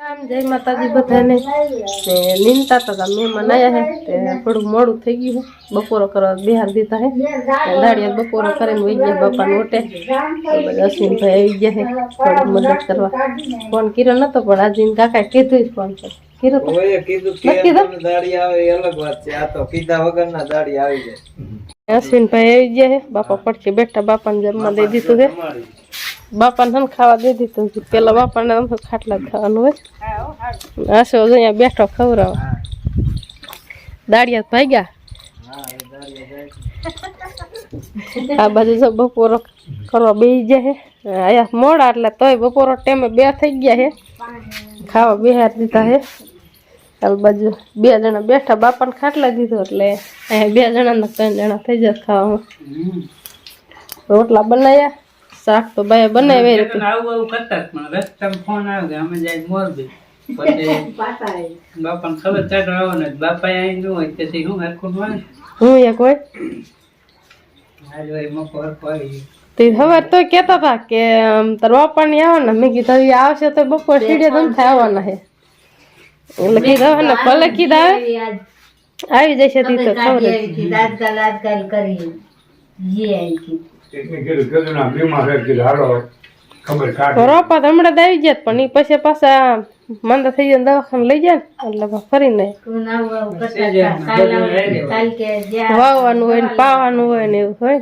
જય માતાજી બધાને. ને નીંદતા હતા મહેમાન આવ્યા હે તે થોડુંક મોડું થઈ ગયું છે બપોરો કરવા બિહાર દીધા હે. દાડિયા બપોરો કરીને વહી ગયા બાપાને ઓટે. અશ્વિનભાઈ આવી ગયા હે થોડીક મદદ કરવા. ફોન કર્યો નતો પણ આજે કાકા કીધું જ ફોન કર્યો તો. કીધું કે નક્કી તો? તમને દાઢી આવે અલગ વાત છે. આ તો કીધા વગરના દાઢી આવી જાય. અશ્વિનભાઈ આવી ગયા હે બાપા પડખે બેઠા બાપાને જમવા દઈ દીધું તમારી બાપાને ખાવા દીધી છે પેલા બાપાને તો ખાટલા ખાવાનું હોય. જો અહીંયા બેઠો ખવડાવો દાડિયા ભાગ્યા? આ બાજુ જો બપોરો કરવા બેસી ગયા હે. આયા મોડા એટલે તોય બપોરો ટાઈમે બે થઈ ગયા હે. ખાવા બેહાર દીધા હે. આ બાજુ બે જણા બેઠા, બાપાને ખાટલા દીધો એટલે અહીંયા બે જણા ત્રણ જણા થઈ જાય ખાવામાં. રોટલા બનાવ્યા શાક તો બાય બનાવી આવું આવું કરતા પણ રસ્તા ફોન આવ્યો કે અમે જાય મોરબી. પછી ખબર ચાલો આવવાનો બાપા અહીં ન હોય તેથી હું હરખું હોય હું એક હોય. આજ હોય મોકો હરખો આવી તે હવે તો કેતા હતા કે આમ તાર બાપાની આવવાના. મેં કીધું આવશે તો બપોર સીડે દમ થાય આવવાના હે. એટલે કીધું હવે ભલે કીધા આવી. જશે તી તો ખબર જ છે. તો રોપા તો હમણાં આવી જાય પણ એ પછી પાછા માંદા થઈ જાય દવાખાને લઈ જાય ને એટલે ફરીને વાવવાનું હોય ને પાવાનું હોય ને એવું હોય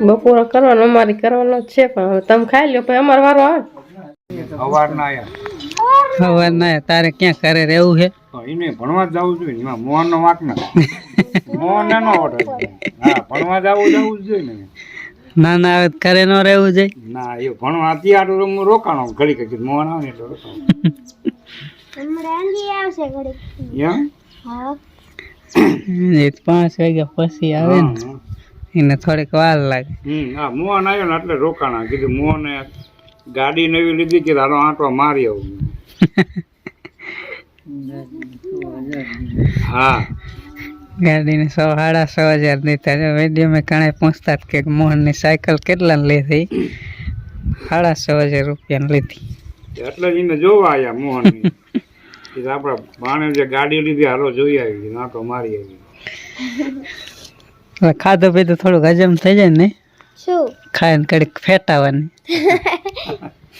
બપોરો કરો. કરવાનો અમારી કરવાનો છે પણ હવે તમે ખાઈ લો પછી અમારે વારો આવે ને. ખબર ના તારે ક્યાં કરે રહેવું છે? એને ભણવા જવું જોઈએ ને એમાં મોહન નો વાંક ના મોહન નો ઓર્ડર ભણવા જવું જવું જોઈએ ને. ના ના હવે ઘરે ન રહેવું જોઈએ? ના એ ભણવા અત્યારે તો હું રોકાણો ઘડી કઈ મોહન આવે ને એટલે રોકાણો. પાંચ વાગ્યા પછી આવે ને. એને થોડીક વાર લાગે. હમ હા મોહન આવ્યો ને એટલે રોકાણા. કીધું મોહને ગાડી નવી લીધી કે હાલો આંટો મારી આવું. હા. ગાડીને સો સાડા સો હજાર દીધા. છે વેડિયો મેં ઘણા પૂછતા કે મોહનની સાયકલ કેટલા લીધી? સાડા સો હજાર રૂપિયાની લીધી. એટલે જ એને જોવા આવ્યા મોહન આપડા ભાણે જે ગાડી લીધી હાલો જોઈ આવી આંટો મારી આવી ખાધો ખાધું પીધું થોડુંક હજમ થઈ જાય ને? ખાઈને કડીક ફેટાવાની.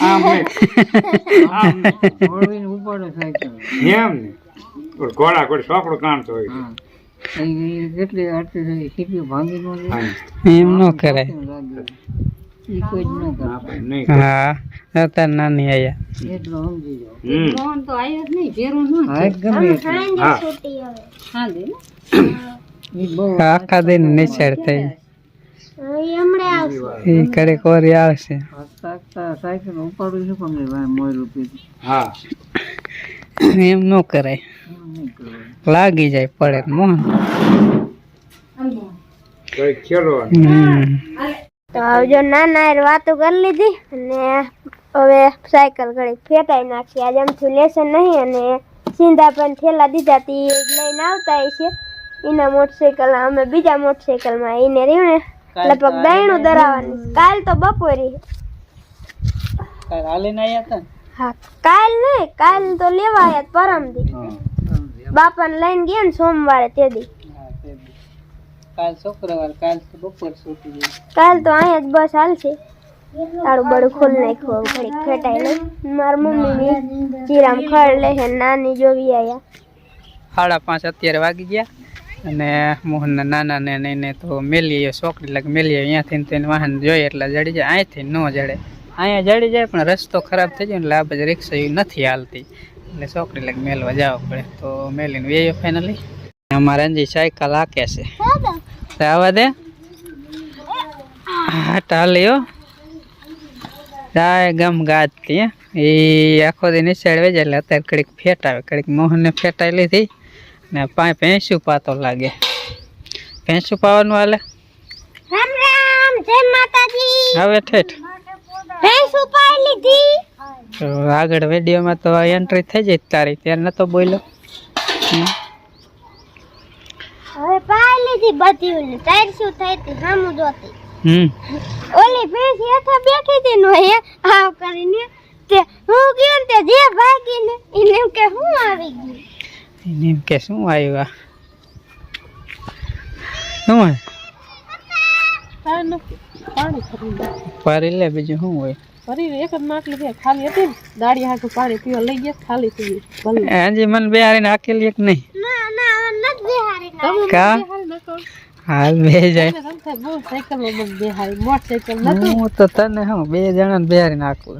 આમ નહીં. આમ નહીં. એમ ને. ઘોડા કાણતો હોય હા. એમ ન કરાય. ના. હા અત્યારે નાની આયા. હમ. હા આખા દિન નિશાળ થઈ. એ કરે કોરી આવશે. હા. એમ ન કરાય. લાગી જાય પડે મોહન. તો આવજો નાના હારે વાતો કરી લીધી અને હવે સાયકલ ઘડી ફેટાઈ નાખી. આજે આમથી લેસન નહીં અને સિંધા પણ થેલા દીધા તી એ લઈને આવતા છે એના મોટરસાયકલ અમે બીજા મોટરસાયકલમાં એને રહ્યું ને લગભગ દહીણું દરાવવાની કાલ તો બપોરી. હાલીને આયા તા? હા કાલ નહીં કાલ તો લેવા આયા તા પરમથી બાપાને લઈને ગયા ને સોમવારે તે દી. કાલ શુક્રવાર કાલ તો બપોર સુધી જાય કાલ તો અહીંયા જ બસ હાલશે. તારું બડું ખોલ નાખ્યું ઘડીક ફેટાઈ લઈ. મારા મમ્મી ચીરામ ખડ લે છે નાની જોવી આયા. સાડા પાંચ અત્યારે વાગી ગયા. અને મોહનના નાના ને એને તો મેલીએ, છોકરી લાગે મેલીએ, અહીંયાથી તેને વાહન જોઈએ એટલે જડી જાય અહીંથી ન જડે. અહીંયા જડી જાય, પણ રસ્તો ખરાબ થઈ જાય એટલે આ બાજુ રિક્ષા નથી હાલતી. એટલે છોકરી લાગે મેલવા જાવ પડે. તો મેલીને વેયો ફાઇનલી અમારે અંજી સાયકલ હાકે છે. તો આવા દે. હા. ટાલ્યો જાય ગમ ગાજતી એ આખો દિન નિશાળ વેજે એટલે અત્યારે કડીક ફેટ આવે કડીક મોહનને ફેટાઈ લીધી. ને પાંચ ભેંસુ પાતો લાગે. ભેંસુ પાવાનું હાલે? રામ રામ જય માતાજી. હવે ઠેઠ. ભેંસ ઉપાડી લીધી. તો આગળ વિડીયોમાં તો એન્ટ્રી થઈ જાય તારી ત્યારે નતો બોલ્યો. હવે પાડી લીધી બધી ઓલી તાર શું થઈ હતી સામું જોતી. હમ. ઓલી ભેંસ હેઠે બેઠી હતી નો હે આવ કરીને તે હું ગયો તે જે ભાગીને એને કે હું આવી ગયું. એને કે શું આવ્યું? આ શું ફરી લે બીજું શું હોય? ફરી એક જ માટલી છે ખાલી હતી ને દાડી પાણી પીવા લઈ ગયા ખાલી હાજી, મને બેહારીને આકેલી એક નહીં. ના ના બે જાય બહુ સાયકલમાં મોટરસાયકલ નથી હું તો તને હું બે જણાને બેહારીને આકું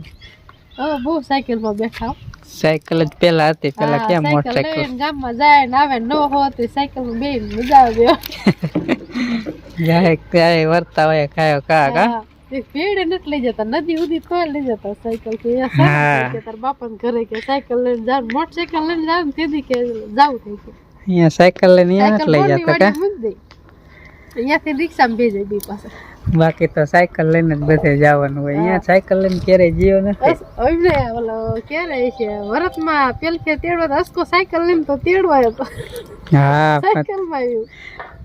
હવે બહુ સાયકલમાં બેઠા. સાયકલ જ પેલા હતી પેલા કેમ મોટરસાયકલ? લઈને ગામમાં જાય ને આવે ન હોત સાયકલમાં બેહીને મજા આવે. જાય ક્યાંય વર્તા હોય ખાયો કા કા પેડે નથી લઈ જતા નદી ઉદી તો લઈ જતા સાયકલ કે તાર બાપા ઘરે કે સાયકલ લઈને જાવ મોટરસાયકલ લઈને જાવ તેથી કે જાવ થઈ કે. અહીંયા સાયકલ લઈને અહીંયા લઈ જતા કા? વાડી મૂકી દે. અહીંયાથી રિક્ષામાં ભેજે બી પાસે બાકી તો સાયકલ લઈને જ બધે જવાનું હોય. અહીંયા સાયકલ લઈને ક્યારેય જીવ નથી ઓલો ક્યારે છે? વરતમાં પેલખે તેડવા તો હસકો સાયકલ લઈને તો તેડવાયો તો. હા સાયકલમાં આવ્યું.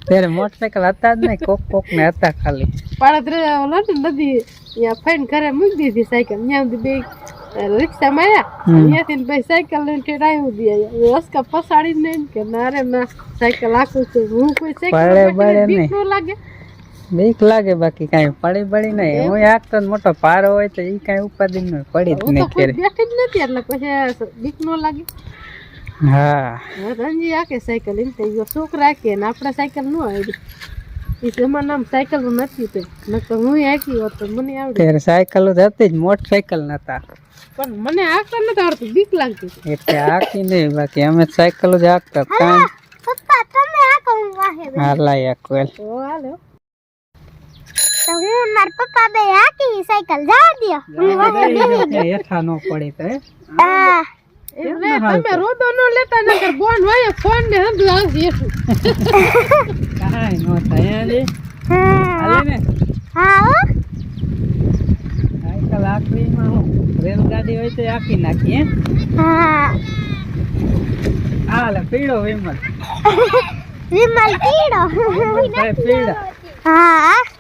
ત્યારે મોટરસાયકલ હતા જ નહીં કોક કોક ને હતા ખાલી. પાડત રે ઓલો ને નદી અહીંયા ફાઈન ઘરે મૂકી દીધી સાયકલ. ત્યાં બે રિક્ષામાં આવ્યા અહીંયાથી ભાઈ સાયકલ લઈને ટેડાયું દે રસ્કા પસાડીને એમ કે ના રે ના સાયકલ આખું છું. હું કોઈ સાયકલ બીક ન લાગે. બીક લાગે બાકી કાંઈ પડી પડી નહીં. હું આખતો ને મોટો પારો હોય તો એ કાંઈ ઉપાદી ન પડી જ નહીં ક્યારે. બેઠી જ નથી એટલે પછી બીક ન લાગે. હા. રંજી આકે સાયકલ એમ થઈ ગયો. છોકરા આકે ને આપણે સાયકલ ન આવી એ જમાનામાં સાયકલ નથી તે નકર હું આકી હોત તો મને આવડે. ત્યારે સાયકલ જ હતી જ મોટરસાયકલ નતા. પણ મને આકતા નથી આવડતું બીક લાગતી એટલે આખી નહીં બાકી અમે સાયકલ જ આખતા કાંઈ પપ્પા તમે વાહે હાલે. તો હું માર પપ્પા બે હાકી સાયકલ જા દ્યો હું વાહે બેહી ગઈ. હેઠા ન પડી તો હે આ એમ રે, તમે રોદો ન લેતા નકર બોન વાય ફોન ને હંધું આવશે એટલું. કાંઈ ન થાય હે લે. હા હાલે ને હા હો. સાયકલ આખવીમાં હું રેલગાડી હોય તો આખી નાખી હે હા હાલે પીળો વિમલ વિમલ પીડો ભાઈ પીળા હા અંજી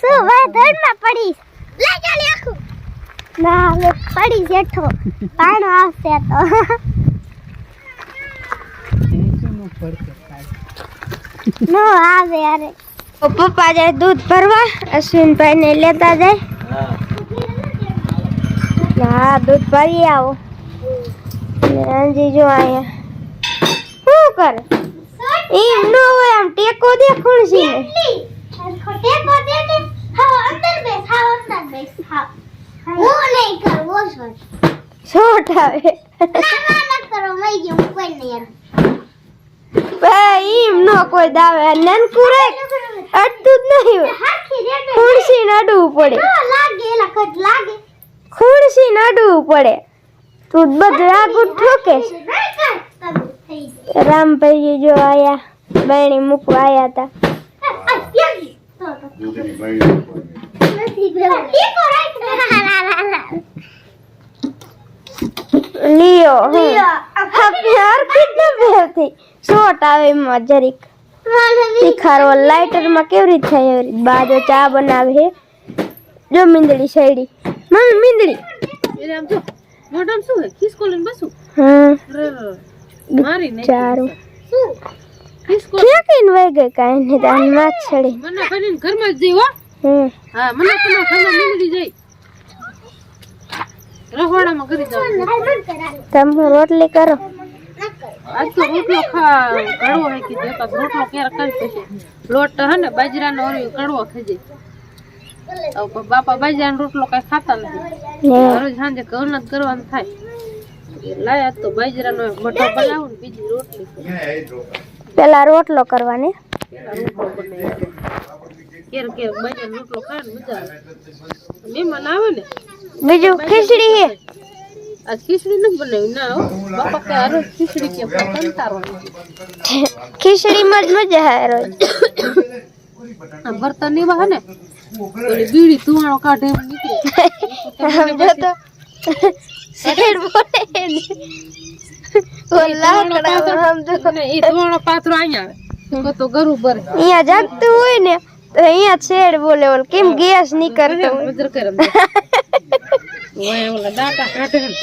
શું ધરમાં પડીશ. લે ચાલી આખું. ના હવે પડી જેઠો. પાણો આવશે તો. નું આવે અરે પપ્પા જાય દૂધ ભરવા અશ્વિનભાઈ ને લેતા જાય. હા દૂધ ભરી આવો. અંજી જો અહીંયા. શું કરે? એમ નો હોય આમ ટેકો દે ખુરશી ટેકો દે છોટ આવે એમ નો કોઈ દાવે નનકુ રે અડતું જ નહીં ખુરશી ને અડવું પડે ખુરશી નડવું પડે તું બધું આગું ઠોકે. રામભાઈ જો આયા બહેણી મૂકવા આયા હતા લિયો આપણે અર્પિત ન બેહતી શોટ આવે એમાં જરીક. તીખારો લાઇટરમાં કેવી રીત થાય એવી રીત? બાજો ચા બનાવે હે. જો મીંદડી સૈડી મમ્મી મીંદડી. એટલે આમ જો મોઢામાં શું હે ખિસકો લઈને બસું? રે. મારી ને ચારું. ખિસકો ક્યાં કઈ વહી ગઈ કાંઈ નહીં તાનમાં છડી. મને કરીને ઘરમાં માં જઈ હો. હા મને તમારા ઘરમાં નીકળી જઈ. રહોડામાં કરી દઉં. તમે રોટલી કરો? આજ તો રોટલો ખા કડવો હે કીધું દેતા રોટલો ક્યારે કરી પછી લોટ હે ને બાજરાનો ઓરી કડવો ખજે બાપા બાજરાનો રોટલો કઈ ખાતા નથી. ને રોજ સાંજે ઘઉં જ કરવાનું થાય. લાયા તો બાજરાનો મઠો બનાવું ને બીજી રોટલી? પેલા રોટલો કરવાની. બીજું ખીચડી હે. આજ ખીચડી નથી બનાવી ના બાપા કે અરે ખીચડી કે ખીચડીમાં જ મજા આવે રોજ. આ બર્તનની હે બીડી તુવાણો કાઢે નીકળે. શેર બોલે ને. ઓ લાકડા સમજો ને એ ધુવાણો પાથરો અહીંયા આવે તો ગરુ ભરે અહીંયા જાગતું હોય ને તો અહીંયા છેડ બોલે ઓલ કેમ ગેસ નીકળતો હોય મજર કરે ઓય ઓલા ડાટા કાઢે ને.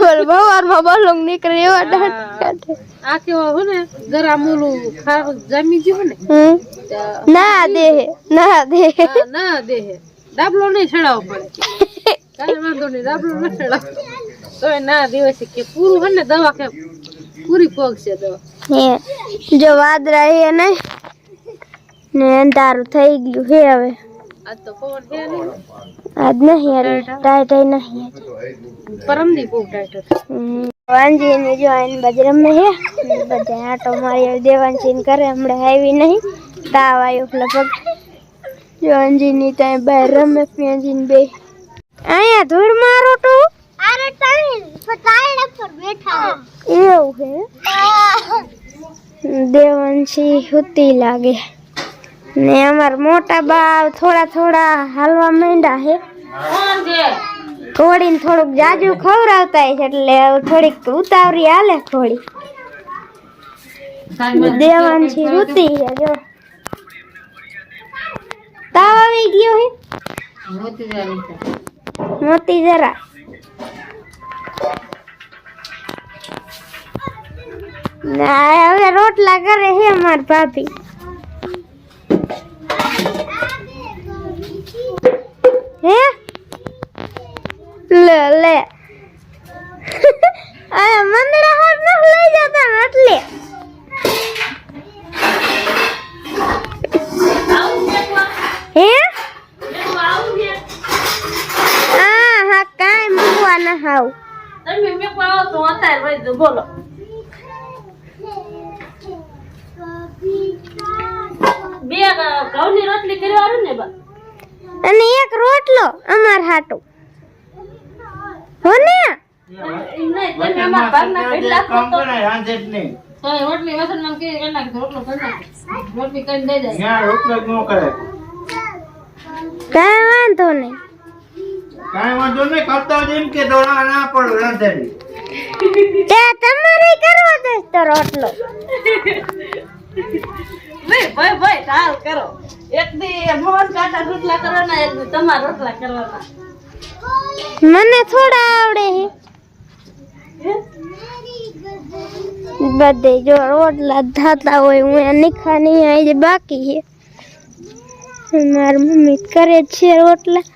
ઓલ બવારમાં બલૂંગ નીકળે એવા દાંત કાઢે આ કેવા હો ને ગરમ ઓલું ખારું જામી ગયું ને હમ ત્યાં ના દે ના દે આ ના દે હે ડાબલો નહીં ચડાવવો પડે કાંઈ વાંધો નહીં ડાબલો ન ચડાવ ના દિવસે કે પૂરું હે ને દવા કે પૂરી પગ દવા. જો વાદળા હે નહીં ને અંધારું થઈ ગયું હે હવે. આજ તો પવન હે નહીં. આજ નહીં યાર ટાઈટ નહીં પરમદી બહુ ટાઈટ વાંજી ને જો આઈને બાજુ રમે હે. બધા આટો મારી દેવાંશી કરે હમણાં આવી નહીં. તાવ આવ્યો લગભગ જો અંજી ની ત્યાં બહાર રમે પ્યાજી ને બે અહીંયા ધૂળ મારો તો. અરે તાણ પર બેઠા એવું હે? દેવંશી હુતી લાગે. ને અમાર મોટા બા થોડા થોડા હાલવા માંડ્યા હે. થોડી થોડુંક જાજુ ખવડાવતા છે એટલે થોડીક ઉતાવળી હાલે થોડી. દેવાંશી રૂતી છે જો. તાવ આવી ગયો હે? મોતી જરા. ના હવે રોટલા કરે હે માર ભાભી. હે? લે લે. બોલો. બે ઘઉંની રોટલી કરવાનું ને બા? અને એક રોટલો અમાર હાટુ. હો ને? તમે અમારા ભાગના કેટલા કામ કરે હાંજે નહીં. તો રોટલી વસનમાં કે કરી નાખી રોટલો કરી નાખી રોટલી કરીને દઈ જાય ત્યાં રોટલો ન કરે. કાંઈ વાંધો નહીં. કાંઈ વાંધો નહીં કરતા જ એમ કે દોડા ના પડે રાંધેલી. તે તમારે કરવો છે તો રોટલો. ભાઈ ભાઈ ભાઈ હાલ કરો. એક દી મોહન કાકા રોટલા કરવાના એક દી તમારા રોટલા કરવાના. મને થોડા આવડે હે. બધે જો રોટલા થતા હોય હું એ નીખા નહીં આવી બાકી છે મારી મમ્મી કરે છે રોટલા.